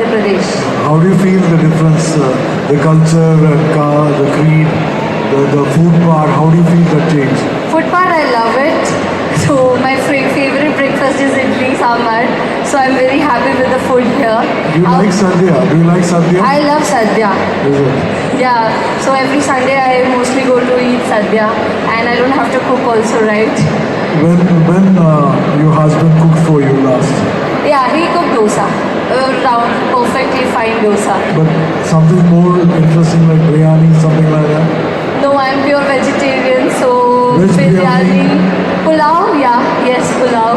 Madhya Pradesh. How do you feel the difference, uh, the culture and car, the creed, the, the food part, how do you feel that change? Food part, I love it. So my favorite breakfast is idli sambar. So I'm very happy with the food here. Do you Um, like Sadhya? Do you like Sadhya? I love sadhya. Is it? Yeah. So every Sunday I mostly go to eat sadhya, and I don't have to cook also, right? When, when uh, your husband cooked for you last, Yeah, he cooked dosa. Uh, round, perfectly fine dosa. but something more interesting like biryani, something like that? No, I'm pure vegetarian, so biryani? biryani, pulao, yeah, yes, pulao.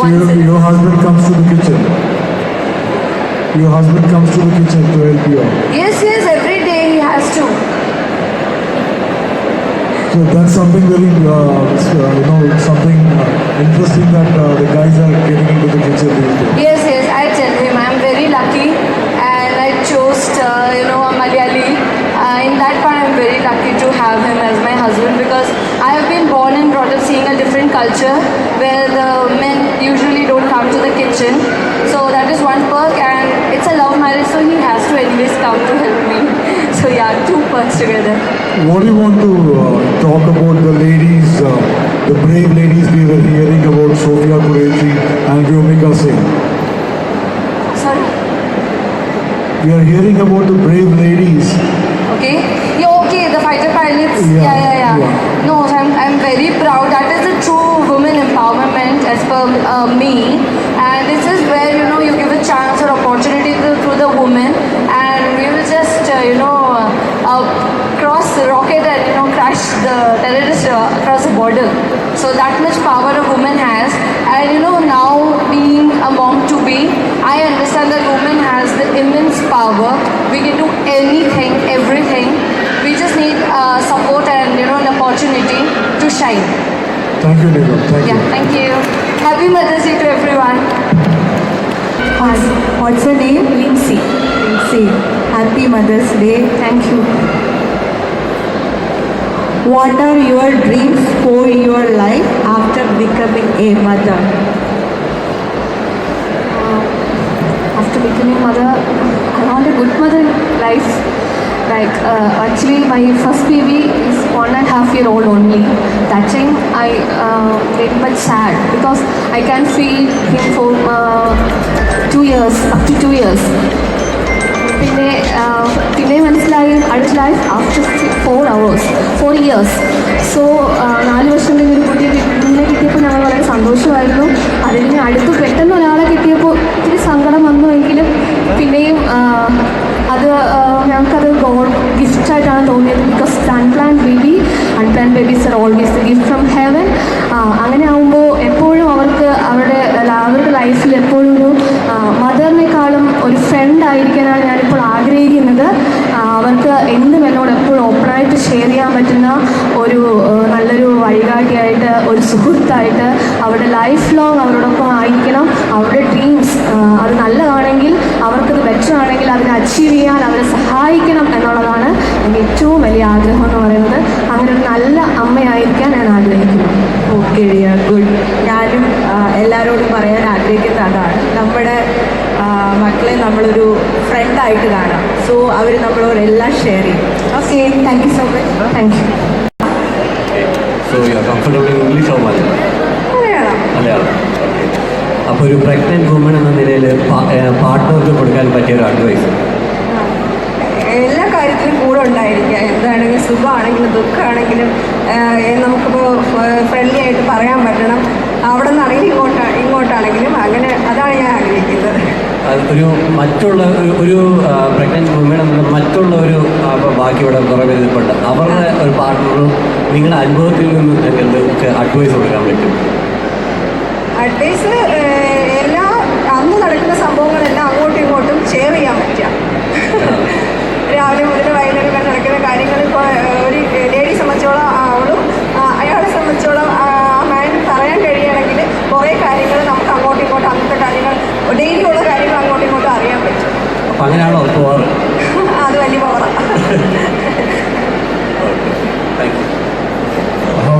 So your, your husband comes to the kitchen. Your husband comes to the kitchen to help you out. Yes, yes, every day he has to. So that's something very, uh, uh, you know, something uh, interesting that uh, the guys are getting into the kitchen these days. Yes, yes, I I'm very lucky and I chose, uh, you know, Malayali. Uh, in that part, I'm very lucky to have him as my husband because I have been born and brought up seeing a different culture where the men usually don't come to the kitchen. So that is one perk and it's a love marriage, so he has to anyways come to help me. So yeah, two perks together. What do you want to uh, talk about the ladies, uh, the brave ladies we were hearing about Sofia Qureshi and Vyomika Singh? We are hearing about the brave ladies. Okay. Yeah, okay, the fighter pilots. Yeah, Yeah, yeah, yeah. yeah. No, so I'm, I'm very proud. That is the true women empowerment as per uh, me. And this is where, you know, you give a chance or opportunity to, to the woman and we will just, uh, you know, uh, cross the rocket and, you know, crash the terrorist uh, across the border. So that much power a woman has. And, you know, now being a mom to be, I understand that woman has the immense power. We can do anything, everything. We just need uh, support and you know an opportunity to shine. Thank you, Nigam. Thank Yeah, you. thank you. Happy Mother's Day to everyone. Hi, what's your name? Lindsay. Lindsay. Happy Mother's Day. Thank you. What are your dreams for your life after becoming a mother? Uh, after becoming a mother, I want a good mother in life. Like uh, actually, my first baby is one and a half year old only. That time I uh, very much sad because I can feed him for uh, two years, up to two years. പിന്നെ പിന്നെ മനസ്സിലായി അടുത്ത life after four hours four years so നാല് വർഷം കഴിഞ്ഞ് ഒരു കുട്ടിയെ കുഞ്ഞിനെ കിട്ടിയപ്പോൾ ഞങ്ങൾ വളരെ സന്തോഷമായിരുന്നു അതിന് അടുത്ത് പെട്ടെന്ന് ഒരാളെ ഹെവൻ അങ്ങനെ ആവുമ്പോൾ എപ്പോഴും അവർക്ക് അവരുടെ അവരുടെ ലൈഫിൽ എപ്പോഴും ഒരു മദറിനേക്കാളും ഒരു ഫ്രണ്ട് ആയിരിക്കാനാണ് ഞാനിപ്പോൾ ആഗ്രഹിക്കുന്നത്. അവർക്ക് എന്തും എന്നോട് എപ്പോഴും ഓപ്പണായിട്ട് ഷെയർ ചെയ്യാൻ പറ്റുന്ന ഒരു നല്ലൊരു വഴികാട്ടിയായിട്ട് ഒരു സുഹൃത്തായിട്ട് അവരുടെ ലൈഫ് ലോങ് അവരോടൊപ്പം ആയിരിക്കണം. അവരുടെ ഡ്രീംസ് അത് നല്ലതാണെങ്കിൽ അവർക്കത് ബെറ്റർ ആണെങ്കിൽ അതിനെ അച്ചീവ് ചെയ്യാൻ അവരെ സഹായിക്കണം എന്നുള്ളതാണ് എന്റെ ഏറ്റവും വലിയ ആഗ്രഹം എന്ന് പറയുന്നത്. അങ്ങനെ ഒരു നല്ല അമ്മയായിരിക്കാൻ ഡിയർ ഗുഡ് ഞാനും എല്ലാവരോടും പറയാൻ ആഗ്രഹിക്കുന്ന അതാണ് നമ്മുടെ മക്കളെ നമ്മളൊരു ഫ്രണ്ടായിട്ട് കാണാം. സോ അവർ നമ്മളോട് എല്ലാം ഷെയർ ചെയ്യും. Okay thank you so much thank you so you are comfortable in English or Malayalam Malayalam. Malayalam. അപ്പോൾ ഒരു പ്രഗ്നന്റ് വുമൺ എന്ന നിലയിൽ പാർട്ട്ണർക്ക് കൊടുക്കാൻ പറ്റിയ ഒരു അഡ്വൈസ് എല്ലാ കാര്യത്തിലും കൂടെ ഉണ്ടായിരിക്കുക. എന്താണെങ്കിലും സുഖമാണെങ്കിലും ദുഃഖമാണെങ്കിലും നമുക്കിപ്പോൾ ഫ്രണ്ട്ലി ആയിട്ട് പറയാൻ പറ്റണം. അവിടെ നിന്നാണെങ്കിലും ഇങ്ങോട്ടാ ഇങ്ങോട്ടാണെങ്കിലും അങ്ങനെ അതാണ് ഞാൻ ആഗ്രഹിക്കുന്നത്. ഒരു മറ്റുള്ള ഒരു- പ്രഗ്നന്റ് വുമൺ മറ്റുള്ള ഒരു ബാക്കി ഇവിടെ കുറേ പേര് ഇരിപ്പുണ്ട് അവരുടെ ഒരു പാർട്ട്ണറും നിങ്ങളുടെ അനുഭവത്തിൽ നിന്ന് ഞങ്ങൾക്ക് അഡ്വൈസ് കൊടുക്കാൻ പറ്റും? Advice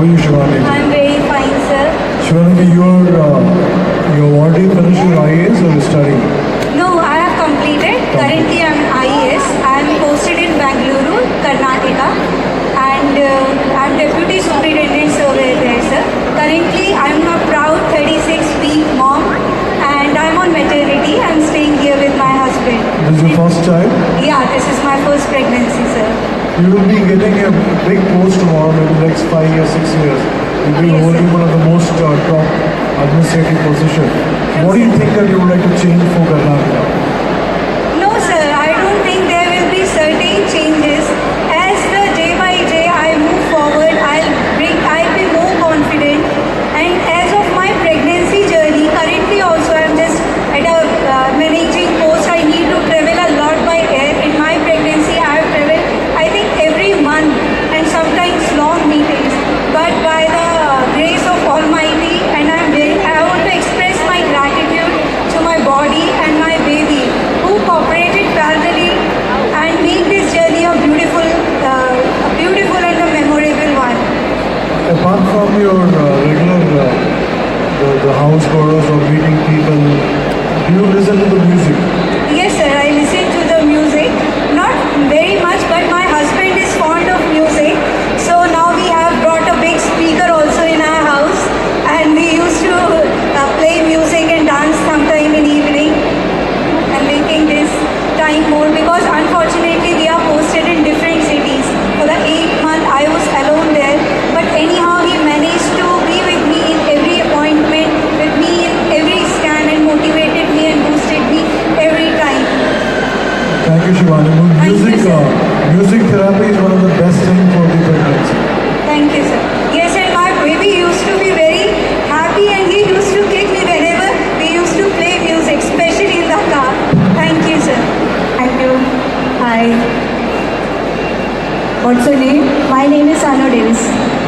are you, Shivani? I'm very fine, sir. Shivani, you're, uh, you're already finished your IAS or studying? No, I have completed Currently, I'm IES. I'm posted in Bangalore, Karnataka, and uh, I'm Deputy Superintendent Surveyor there, sir. Currently, I'm a proud 36-week mom, and I'm on maternity. I'm staying here with my husband. This is your first child. Yeah, this is my first pregnancy, sir. You will be getting a big post tomorrow in the next five years, six years. You'll be holding one of the most uh, top administrative position. What do you think that you would like to change for Karnataka? What's your name my name is Anu Davis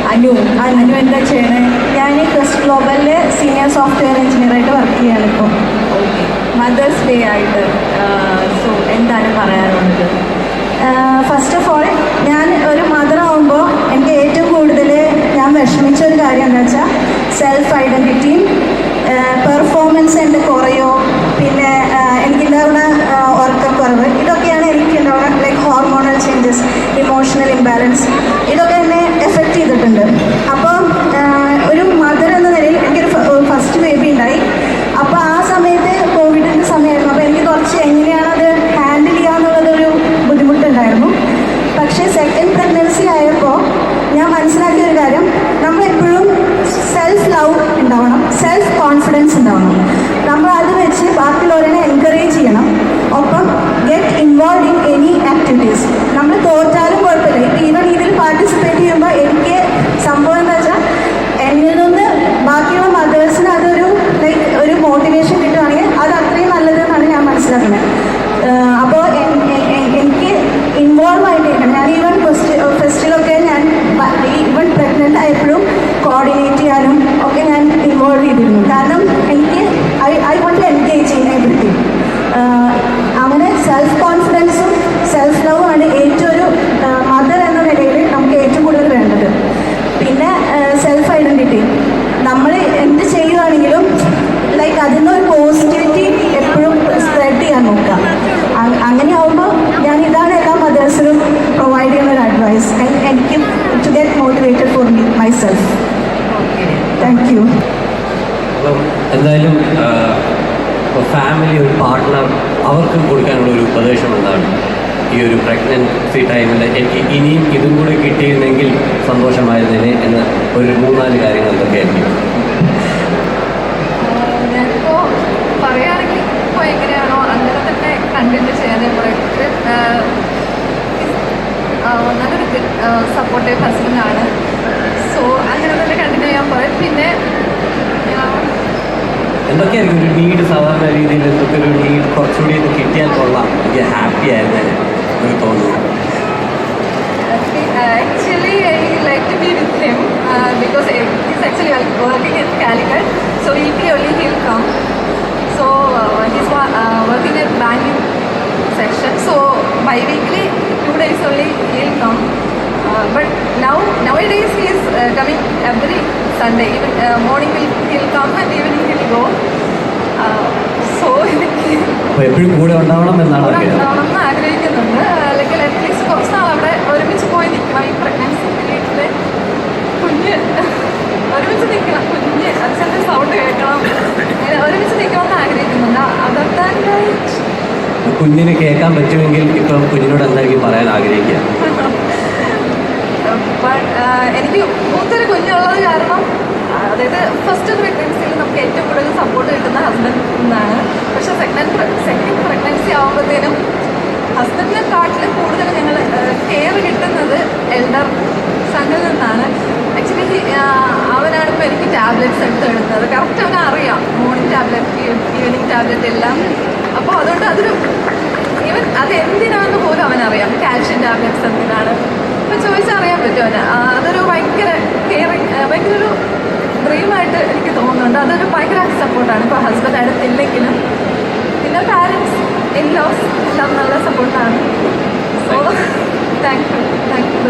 Anu Anu എന്താ ചെയ്യണേ? ഞാൻ Quest ഗ്ലോബലിലെ senior software engineer ആയിട്ട് work ചെയ്യാണ് ഇപ്പോൾ okay mothers day ആയിട്ട് so എന്താണ് പറയാനുള്ളത്? ഫസ്റ്റ് ഓഫ് ഓൾ ഞാൻ ഒരു മദർ ആവുമ്പോൾ എനിക്ക് ഏറ്റവും കൂടുതൽ ഞാൻ വിഷമിച്ച ഒരു കാര്യം എന്താ വെച്ചാൽ സെൽഫ് ഐഡന്റിറ്റിയും പെർഫോമൻസ് എന്റെ കുറയോ പിന്നെ ആഹ് എനിക്കുണ്ടാവുന്ന ആഹ് ഉറക്കക്കുറവ് ഇതൊക്കെയാണ് എനിക്കുണ്ടാവുന്ന like hormonal changes emotional imbalance ഇതൊക്കെ എന്നെ എഫക്റ്റ് ചെയ്തിട്ടുണ്ട് അപ്പോൾ ഒരു മദർ എന്ന നിലയിൽ എനിക്കൊരു ഫസ്റ്റ് ബേബി ഉണ്ടായി അപ്പോൾ ആ സമയത്ത് കോവിഡിന്റെ സമയമായിരുന്നു അപ്പോൾ എനിക്ക് കുറച്ച് എങ്ങനെയാണ് അത് ഹാൻഡിൽ ചെയ്യാന്നുള്ളതൊരു ബുദ്ധിമുട്ടുണ്ടായിരുന്നു പക്ഷേ സെക്കൻഡ് പ്രഗ്നൻസി ആയപ്പോൾ ഞാൻ മനസ്സിലാക്കിയ ഒരു കാര്യം നമ്മളെപ്പോഴും സെൽഫ് ലവ് ഉണ്ടാവണം സെൽഫ് കോൺഫിഡൻസ് ഉണ്ടാവണം നമ്മൾ അത് വെച്ച് ബാക്കിയുള്ളവരെ എൻകറേജ് ചെയ്യണം ഒപ്പം get involve in any activities നമ്മൾ തോറ്റാലും കുഴപ്പമില്ല ഇപ്പം ഈവൻ ഇതിൽ പാർട്ടിസിപ്പേറ്റ് ചെയ്യുമ്പോൾ എനിക്ക് സംഭവം എന്താ വെച്ചാൽ എന്നിൽ നിന്ന് ബാക്കിയുള്ള മദേഴ്സിന് അതൊരു ലൈക്ക് ഒരു മോട്ടിവേഷൻ കിട്ടുകയാണെങ്കിൽ അത് അത്രയും നല്ലതെന്നാണ് ഞാൻ മനസ്സിലാക്കുന്നത് അപ്പോൾ എനിക്ക് ഇൻവോൾവ് ആയിട്ടിരിക്കണം ഞാൻ ഈവൻ ഫെസ്റ്റ് ഫെസ്റ്റിലൊക്കെ ഞാൻ ഈവൻ പ്രഗ്നന്റ് ആയപ്പോഴും കോർഡിനേറ്റ് ചെയ്യാനും ഒക്കെ ഞാൻ ഇൻവോൾവ് ചെയ്തിരുന്നു കാരണം എനിക്ക് I I want to engage in everything അങ്ങനെ സെൽഫ് കോൺഫിഡൻസും സെൽഫ് ലവും ആണ് ഏറ്റവും ഒരു മദർ എന്ന നിലയിൽ നമുക്ക് ഏറ്റവും കൂടുതൽ വേണ്ടത് പിന്നെ സെൽഫ് ഐഡന്റിറ്റി നമ്മൾ എന്ത് ചെയ്യുകയാണെങ്കിലും ലൈക്ക് അതിൽ നിന്ന് ഒരു പോസിറ്റിവിറ്റി എപ്പോഴും സ്പ്രെഡ് ചെയ്യാൻ നോക്കുക അ- അങ്ങനെ ആവുമ്പോൾ ഞാൻ ഇതാണ് എല്ലാ മദേഴ്സിനും പ്രൊവൈഡ് ചെയ്യുന്ന ഒരു അഡ്വൈസ് എനിക്ക് to get motivated for me myself thank you അപ്പം എന്തായാലും ഫാമിലി ഒരു പാർട്ട്ണർ അവർക്ക് കൊടുക്കാനുള്ള ഒരു ഉപദേശം എന്താണ്? ഈ ഒരു പ്രഗ്നൻസി ടൈമിൽ എനിക്ക് ഇനിയും ഇതും കൂടെ കിട്ടിയിരുന്നെങ്കിൽ സന്തോഷമായിരുന്നേനെ എന്ന് ഒരു മൂന്നാൽ കാര്യങ്ങൾ എന്തൊക്കെയായിരിക്കും ആയിരിക്കും പറയുകയാണെങ്കിൽ ഇപ്പോൾ നല്ലൊരു സപ്പോർട്ടീവ് ഹസ്ബൻഡാണ് സോ അങ്ങനെ തന്നെ കണ്ടിന്യൂ ചെയ്യാൻ പറയും പിന്നെ എന്തൊക്കെയായിരിക്കും ഒരു നീഡ് സാധാരണ രീതിയിൽ എന്തൊക്കെ ഒരു നീഡ് കുറച്ചുകൂടി ഇത് കിട്ടിയാൽ കൊള്ളാം എനിക്ക് ഹാപ്പി ആയിരുന്നേനെ ഒരു തോന്നുന്നു Actually, I like to be with him uh, because he's actually working in Calicut, so weekly only he'll come. So uh, he's wa- uh, working at banking section, so bi-weekly two days only he'll come. Uh, but now nowadays he is uh, coming every Sunday. Even uh, morning he'll, he'll come and evening he'll go. Uh, so എപ്പോഴും കൂടെ ഉണ്ടാവണം എന്നാണ് ഉണ്ടാവണമെന്ന് ആഗ്രഹിക്കുന്നുണ്ട്. അല്ലെങ്കിൽ at least കുറച്ച് നാൾ അവിടെ ഒരുമിച്ച് പോയി നിൽക്കണം ഈ പ്രഗ്നൻസി പീരീഡിൽ കുഞ്ഞ് ഒരുമിച്ച് നിൽക്കണം കുഞ്ഞ്. അച്ഛന്റെ സൗണ്ട് കേൾക്കണം. ഒരുമിച്ച് ഒരുമിച്ച് നിൽക്കണമെന്ന് ആഗ്രഹിക്കുന്നുണ്ട്. അതർ ദാൻ കുഞ്ഞിന് കേൾക്കാൻ പറ്റുമെങ്കിൽ ഇപ്പം കുഞ്ഞിനോട് എന്തായിരിക്കും പറയാൻ ആഗ്രഹിക്കുക? എനിക്ക് മൂത്തൊരു കുഞ്ഞുള്ളത് കാരണം അതായത് ഫസ്റ്റ് പ്രഗ്നൻസിയിൽ നമുക്ക് ഏറ്റവും കൂടുതൽ സപ്പോർട്ട് കിട്ടുന്ന ഹസ്ബൻഡ് നിന്നാണ് പക്ഷെ സെക്കൻഡ് സെക്കൻഡ് പ്രഗ്നൻസി ആകുമ്പോഴത്തേനും ഹസ്ബൻഡിനെ കാട്ടിലും കൂടുതൽ ഞങ്ങൾ കെയർ കിട്ടുന്നത് എൽഡർ സണ്ണിൽ നിന്നാണ്. ആക്ച്വലി അവനാണ് ഇപ്പോൾ എനിക്ക് ടാബ്ലറ്റ്സ് എടുത്ത് എടുത്തത്. കറക്റ്റ് അവനെ അറിയാം. മോർണിംഗ് ടാബ്ലറ്റ് ഈവനിങ് ടാബ്ലറ്റ് എല്ലാം. അപ്പോൾ അതുകൊണ്ട് അതൊരു ഈവൻ അത് എന്തിനാണെന്ന് പോലും അവനറിയാം. കാൽഷ്യം ഇപ്പം ചോദിച്ചാൽ അറിയാൻ പറ്റും അവന് ആ, അതൊരു ഭയങ്കര കെയറിങ് ഭയങ്കര ഒരു ഡ്രീമായിട്ട് എനിക്ക് തോന്നുന്നുണ്ട്. അതൊരു ഭയങ്കര സപ്പോർട്ടാണ് ഇപ്പോൾ ഹസ്ബൻഡ് അടുത്തില്ലെങ്കിലും പിന്നെ പാരൻസ് എല്ലാം എല്ലാം നല്ല സപ്പോർട്ടാണ് so thank you thank you